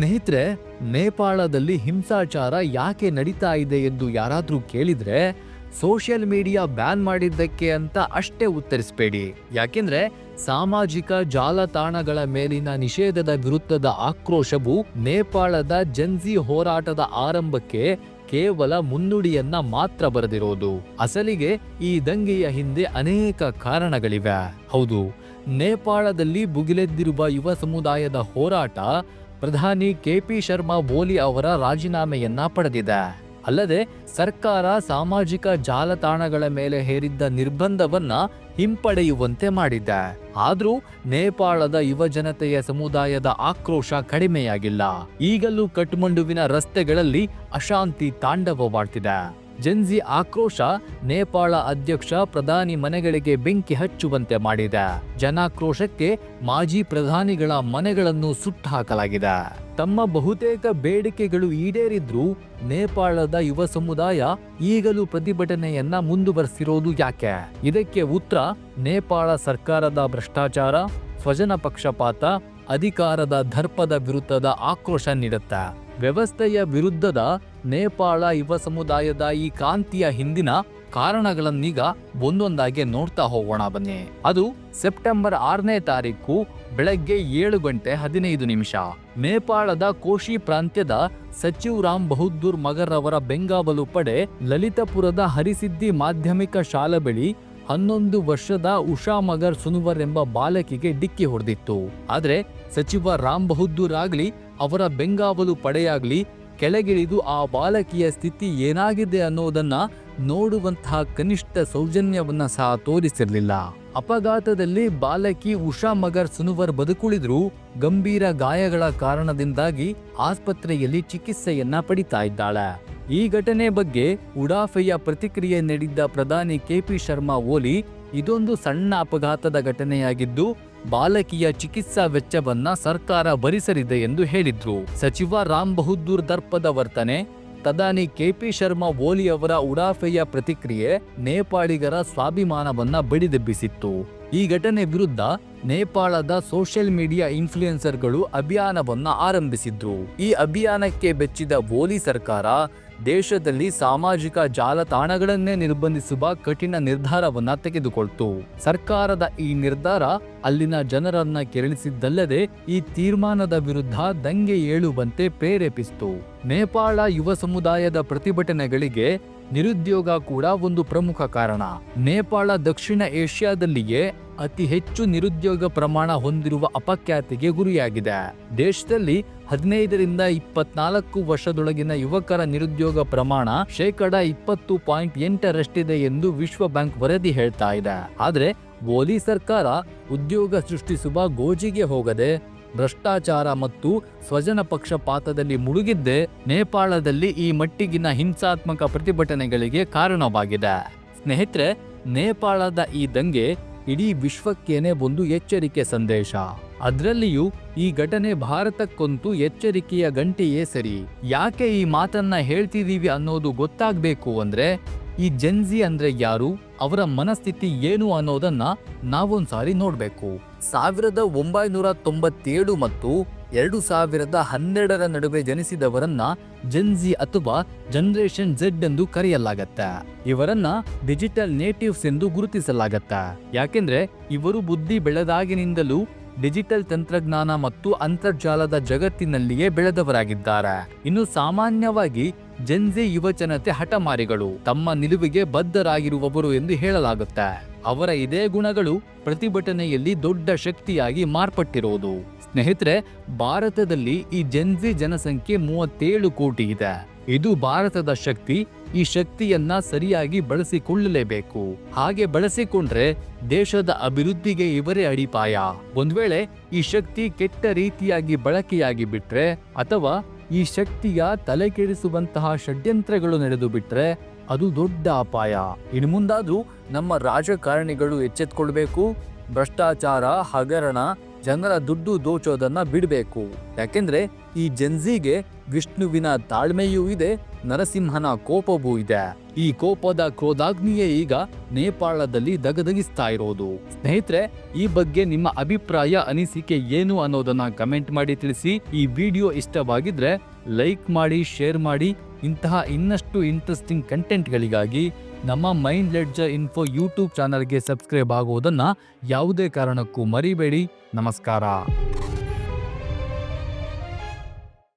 ಸ್ನೇಹಿತರೆ, ನೇಪಾಳದಲ್ಲಿ ಹಿಂಸಾಚಾರ ಯಾಕೆ ನಡೀತಾ ಇದೆ ಎಂದು ಯಾರಾದರೂ ಕೇಳಿದ್ರೆ, ಸೋಷಿಯಲ್ ಮೀಡಿಯಾ ಬ್ಯಾನ್ ಮಾಡಿದ್ದಕ್ಕೆ ಅಂತ ಅಷ್ಟೇ ಉತ್ತರಿಸಬೇಡಿ. ಯಾಕೆಂದ್ರೆ, ಸಾಮಾಜಿಕ ಜಾಲತಾಣಗಳ ಮೇಲಿನ ನಿಷೇಧದ ವಿರುದ್ಧದ ಆಕ್ರೋಶವು ನೇಪಾಳದ ಜನ್ಜಿ ಹೋರಾಟದ ಆರಂಭಕ್ಕೆ ಕೇವಲ ಮುನ್ನುಡಿಯನ್ನ ಮಾತ್ರ ಬರೆದಿರೋದು. ಅಸಲಿಗೆ ಈ ದಂಗೆಯ ಹಿಂದೆ ಅನೇಕ ಕಾರಣಗಳಿವೆ. ಹೌದು, ನೇಪಾಳದಲ್ಲಿ ಬುಗಿಲೆದ್ದಿರುವ ಯುವ ಸಮುದಾಯದ ಹೋರಾಟ ಪ್ರಧಾನಿ ಕೆಪಿ ಶರ್ಮಾ ಓಲಿ ಅವರ ರಾಜೀನಾಮೆಯನ್ನ ಪಡೆದಿದೆ. ಅಲ್ಲದೆ, ಸರ್ಕಾರ ಸಾಮಾಜಿಕ ಜಾಲತಾಣಗಳ ಮೇಲೆ ಹೇರಿದ್ದ ನಿರ್ಬಂಧವನ್ನ ಹಿಂಪಡೆಯುವಂತೆ ಮಾಡಿದೆ. ಆದ್ರೂ, ನೇಪಾಳದ ಯುವ ಜನತೆಯ ಸಮುದಾಯದ ಆಕ್ರೋಶ ಕಡಿಮೆಯಾಗಿಲ್ಲ. ಈಗಲೂ ಕಠ್ಮಂಡುವಿನ ರಸ್ತೆಗಳಲ್ಲಿ ಅಶಾಂತಿ ತಾಂಡವವಾಡ್ತಿದೆ ಜೆನ್ಜಿ ಆಕ್ರೋಶ ನೇಪಾಳ ಅಧ್ಯಕ್ಷ ಪ್ರಧಾನಿ ಮನೆಗಳಿಗೆ ಬೆಂಕಿ ಹಚ್ಚುವಂತೆ ಮಾಡಿದೆ. ಜನಾಕ್ರೋಶಕ್ಕೆ ಮಾಜಿ ಪ್ರಧಾನಿಗಳ ಮನೆಗಳನ್ನು ಸುಟ್ಟುಹಾಕಲಾಗಿದೆ. ತಮ್ಮ ಬಹುತೇಕ ಬೇಡಿಕೆಗಳು ಈಡೇರಿದ್ರೂ ನೇಪಾಳದ ಯುವ ಸಮುದಾಯ ಈಗಲೂ ಪ್ರತಿಭಟನೆಯನ್ನ ಮುಂದುವರೆಸಿರೋದು ಯಾಕೆ? ಇದಕ್ಕೆ ಉತ್ತರ ನೇಪಾಳ ಸರ್ಕಾರದ ಭ್ರಷ್ಟಾಚಾರ, ಸ್ವಜನ ಪಕ್ಷಪಾತ, ಅಧಿಕಾರದ ದರ್ಪದ ವಿರುದ್ಧದ ಆಕ್ರೋಶ ನೀಡುತ್ತೆ. ವ್ಯವಸ್ಥೆಯ ವಿರುದ್ಧದ ನೇಪಾಳ ಯುವ ಸಮುದಾಯದ ಈ ಕಾಂತಿಯ ಹಿಂದಿನ ಕಾರಣಗಳನ್ನೀಗ ಒಂದೊಂದಾಗಿ ನೋಡ್ತಾ ಹೋಗೋಣ ಬನ್ನಿ. ಅದು ಸೆಪ್ಟೆಂಬರ್ ಆರನೇ ತಾರೀಕು ಬೆಳಗ್ಗೆ ಏಳು ಗಂಟೆ ಹದಿನೈದು ನಿಮಿಷ. ನೇಪಾಳದ ಕೋಶಿ ಪ್ರಾಂತ್ಯದ ಸಚಿವ್ ರಾಮ್ ಬಹದ್ದೂರ್ ಮಗರ್ ಅವರ ಬೆಂಗಾವಲು ಪಡೆ ಲಲಿತಪುರದ ಹರಿಸಿದ್ದಿ ಮಾಧ್ಯಮಿಕ ಶಾಲೆ ಬಳಿ ಹನ್ನೊಂದು ವರ್ಷದ ಉಷಾ ಮಗರ್ ಸುನುವರ್ ಎಂಬ ಬಾಲಕಿಗೆ ಡಿಕ್ಕಿ ಹೊಡೆದಿತ್ತು. ಆದರೆ ಸಚಿವ ರಾಮ್ ಬಹದ್ದೂರ್ ಆಗ್ಲಿ ಅವರ ಬೆಂಗಾವಲು ಪಡೆಯಾಗ್ಲಿ ಕೆಳಗಿಳಿದು ಆ ಬಾಲಕಿಯ ಸ್ಥಿತಿ ಏನಾಗಿದೆ ಅನ್ನೋದನ್ನ ನೋಡುವಂತಹ ಕನಿಷ್ಠ ಸೌಜನ್ಯವನ್ನ ಸಹ ತೋರಿಸಿರಲಿಲ್ಲ. ಅಪಘಾತದಲ್ಲಿ ಬಾಲಕಿ ಉಷಾ ಮಗರ್ ಸುನುವರ್ ಬದುಕುಳಿದ್ರು, ಗಂಭೀರ ಗಾಯಗಳ ಕಾರಣದಿಂದಾಗಿ ಆಸ್ಪತ್ರೆಯಲ್ಲಿ ಚಿಕಿತ್ಸೆಯನ್ನ ಪಡಿತಾ ಇದ್ದಾಳೆ. ಈ ಘಟನೆ ಬಗ್ಗೆ ಉಡಾಫೆಯ ಪ್ರತಿಕ್ರಿಯೆ ನೀಡಿದ್ದ ಪ್ರಧಾನಿ ಕೆಪಿ ಶರ್ಮಾ ಓಲಿ, ಇದೊಂದು ಸಣ್ಣ ಅಪಘಾತದ ಘಟನೆಯಾಗಿದ್ದು ಬಾಲಕಿಯ ಚಿಕಿತ್ಸಾ ವೆಚ್ಚವನ್ನ ಸರ್ಕಾರ ಭರಿಸಲಿದೆ ಎಂದು ಹೇಳಿದ್ರು. ಸಚಿವ ರಾಮ್ ಬಹದ್ದೂರ್ ದರ್ಪದ ವರ್ತನೆ, ತದಾನಿ ಕೆಪಿ ಶರ್ಮಾ ಓಲಿ ಅವರ ಉಡಾಫೆಯ ಪ್ರತಿಕ್ರಿಯೆ ನೇಪಾಳಿಗರ ಸ್ವಾಭಿಮಾನವನ್ನ ಬಡಿದೆಬ್ಬಿಸಿತ್ತು. ಈ ಘಟನೆ ವಿರುದ್ಧ ನೇಪಾಳದ ಸೋಷಿಯಲ್ ಮೀಡಿಯಾ ಇನ್ಫ್ಲೂಯೆನ್ಸರ್ಗಳು ಅಭಿಯಾನವನ್ನ ಆರಂಭಿಸಿದ್ರು. ಈ ಅಭಿಯಾನಕ್ಕೆ ಬೆಚ್ಚಿದ ಓಲಿ ಸರ್ಕಾರ ದೇಶದಲ್ಲಿ ಸಾಮಾಜಿಕ ಜಾಲತಾಣಗಳನ್ನೇ ನಿರ್ಬಂಧಿಸುವ ಕಠಿಣ ನಿರ್ಧಾರವನ್ನ ತೆಗೆದುಕೊಳ್ತು. ಸರ್ಕಾರದ ಈ ನಿರ್ಧಾರ ಅಲ್ಲಿನ ಜನರನ್ನ ಕೆರಳಿಸಿದ್ದಲ್ಲದೆ ಈ ತೀರ್ಮಾನದ ವಿರುದ್ಧ ದಂಗೆ ಏಳುವಂತೆ ಪ್ರೇರೇಪಿಸಿತು. ನೇಪಾಳ ಯುವ ಸಮುದಾಯದ ಪ್ರತಿಭಟನೆಗಳಿಗೆ ನಿರುದ್ಯೋಗ ಕೂಡ ಒಂದು ಪ್ರಮುಖ ಕಾರಣ. ನೇಪಾಳ ದಕ್ಷಿಣ ಏಷ್ಯಾದಲ್ಲಿಯೇ ಅತಿ ಹೆಚ್ಚು ನಿರುದ್ಯೋಗ ಪ್ರಮಾಣ ಹೊಂದಿರುವ ಅಪಖ್ಯಾತಿಗೆ ಗುರಿಯಾಗಿದೆ. ದೇಶದಲ್ಲಿ ಹದಿನೈದರಿಂದ ಇಪ್ಪತ್ನಾಲ್ಕು ವರ್ಷದೊಳಗಿನ ಯುವಕರ ನಿರುದ್ಯೋಗ ಪ್ರಮಾಣ ಶೇಕಡ ಇಪ್ಪತ್ತು ಪಾಯಿಂಟ್ ಎಂಟರಷ್ಟಿದೆ ಎಂದು ವಿಶ್ವ ಬ್ಯಾಂಕ್ ವರದಿ ಹೇಳ್ತಾ ಇದೆ. ಆದರೆ ಓಲಿ ಸರ್ಕಾರ ಉದ್ಯೋಗ ಸೃಷ್ಟಿಸುವ ಗೋಜಿಗೆ ಹೋಗದೆ, ಭ್ರಷ್ಟಾಚಾರ ಮತ್ತು ಸ್ವಜನ ಪಕ್ಷಪಾತದಲ್ಲಿ ಮುಳುಗಿದ್ದೇ ನೇಪಾಳದಲ್ಲಿ ಈ ಮಟ್ಟಿಗಿನ ಹಿಂಸಾತ್ಮಕ ಪ್ರತಿಭಟನೆಗಳಿಗೆ ಕಾರಣವಾಗಿದೆ. ಸ್ನೇಹಿತರೆ, ನೇಪಾಳದ ಈ ದಂಗೆ ಇಡೀ ವಿಶ್ವಕ್ಕೇನೆ ಒಂದು ಎಚ್ಚರಿಕೆ ಸಂದೇಶ. ಅದರಲ್ಲಿಯೂ ಈ ಘಟನೆ ಭಾರತಕ್ಕಂತೂ ಎಚ್ಚರಿಕೆಯ ಗಂಟೆಯೇ ಸರಿ. ಯಾಕೆ ಈ ಮಾತನ್ನ ಹೇಳ್ತಿದ್ದೀವಿ ಅನ್ನೋದು ಗೊತ್ತಾಗಬೇಕು ಅಂದ್ರೆ, ಈ ಜೆನ್ಜಿ ಅಂದ್ರೆ ಯಾರು, ಅವರ ಮನಸ್ಥಿತಿ ಏನು ಅನ್ನೋದನ್ನ ನಾವೊಂದ್ಸಾರಿ ನೋಡ್ಬೇಕು. ಸಾವಿರದ ಒಂಬೈನೂರ ತೊಂಬತ್ತೇಳು ಮತ್ತು ಎರಡು ಸಾವಿರದ ಹನ್ನೆರಡರ ನಡುವೆ ಜನಿಸಿದವರನ್ನ ಜೆನ್ಜಿ ಅಥವಾ ಜನರೇಷನ್ ಜೆಡ್ ಎಂದು ಕರೆಯಲಾಗತ್ತೆ. ಇವರನ್ನ ಡಿಜಿಟಲ್ ನೇಟಿವ್ಸ್ ಎಂದು ಗುರುತಿಸಲಾಗತ್ತೆ. ಯಾಕೆಂದ್ರೆ ಇವರು ಬುದ್ಧಿ ಬೆಳೆದಾಗಿನಿಂದಲೂ ಡಿಜಿಟಲ್ ತಂತ್ರಜ್ಞಾನ ಮತ್ತು ಅಂತರ್ಜಾಲದ ಜಗತ್ತಿನಲ್ಲಿಯೇ ಬೆಳೆದವರಾಗಿದ್ದಾರೆ. ಇನ್ನು ಸಾಮಾನ್ಯವಾಗಿ ಜೆನ್ಜಿ ಯುವಜನತೆ ಹಠಮಾರಿಗಳು, ತಮ್ಮ ನಿಲುವಿಗೆ ಬದ್ಧರಾಗಿರುವವರು ಎಂದು ಹೇಳಲಾಗುತ್ತೆ. ಅವರ ಇದೇ ಗುಣಗಳು ಪ್ರತಿಭಟನೆಯಲ್ಲಿ ದೊಡ್ಡ ಶಕ್ತಿಯಾಗಿ ಮಾರ್ಪಟ್ಟಿರುವುದು ಸ್ನೇಹಿತರೆ, ಭಾರತದಲ್ಲಿ ಈ ಜೆನ್ಜಿ ಜನಸಂಖ್ಯೆ ಮೂವತ್ತೇಳು ಕೋಟಿ ಇದೆ. ಇದು ಭಾರತದ ಶಕ್ತಿ, ಈ ಶಕ್ತಿಯನ್ನ ಸರಿಯಾಗಿ ಬಳಸಿಕೊಳ್ಳಲೇಬೇಕು. ಹಾಗೆ ಬಳಸಿಕೊಂಡ್ರೆ ದೇಶದ ಅಭಿವೃದ್ಧಿಗೆ ಇವರೇ ಅಡಿಪಾಯ. ಒಂದ್ ವೇಳೆ ಈ ಶಕ್ತಿ ಕೆಟ್ಟ ರೀತಿಯಾಗಿ ಬಳಕೆಯಾಗಿ ಬಿಟ್ರೆ ಅಥವಾ ಈ ಶಕ್ತಿಯ ತಲೆ ಕೆಡಿಸುವಂತಹ ಷಡ್ಯಂತ್ರಗಳು ನಡೆದು ಬಿಟ್ರೆ ಅದು ದೊಡ್ಡ ಅಪಾಯ. ಇನ್ನು ಮುಂದಾದ್ರೂ ನಮ್ಮ ರಾಜಕಾರಣಿಗಳು ಎಚ್ಚೆತ್ಕೊಳ್ಬೇಕು, ಭ್ರಷ್ಟಾಚಾರ, ಹಗರಣ, ಜನರ ದುಡ್ಡು ದೋಚೋದನ್ನ ಬಿಡಬೇಕು. ಯಾಕೆಂದ್ರೆ ಈ ಜನ್ಜಿಗೆ ವಿಷ್ಣುವಿನ ತಾಳ್ಮೆಯೂ ಇದೆ ನರಸಿಂಹನ ಕೋಪವೂ ಇದೆ. ಈ ಕೋಪದ ಕ್ರೋಧಾಗ್ನಿಯೇ ಈಗ ನೇಪಾಳದಲ್ಲಿ ದಗದಗಿಸ್ತಾ ಇರೋದು. ಸ್ನೇಹಿತರೆ, ಈ ಬಗ್ಗೆ ನಿಮ್ಮ ಅಭಿಪ್ರಾಯ, ಅನಿಸಿಕೆ ಏನು ಅನ್ನೋದನ್ನ ಕಮೆಂಟ್ ಮಾಡಿ ತಿಳಿಸಿ. ಈ ವಿಡಿಯೋ ಇಷ್ಟವಾಗಿದ್ರೆ ಲೈಕ್ ಮಾಡಿ, ಶೇರ್ ಮಾಡಿ. ಇಂತಹ ಇನ್ನಷ್ಟು ಇಂಟ್ರೆಸ್ಟಿಂಗ್ ಕಂಟೆಂಟ್ಗಳಿಗಾಗಿ ನಮ್ಮ ಮೈಂಡ್ ಲೆಡ್ಜರ್ ಇನ್ಫೋ ಯೂಟ್ಯೂಬ್ ಚಾನಲ್ಗೆ ಸಬ್ಸ್ಕ್ರೈಬ್ ಆಗುವುದನ್ನ ಯಾವುದೇ ಕಾರಣಕ್ಕೂ ಮರಿಬೇಡಿ. ನಮಸ್ಕಾರ.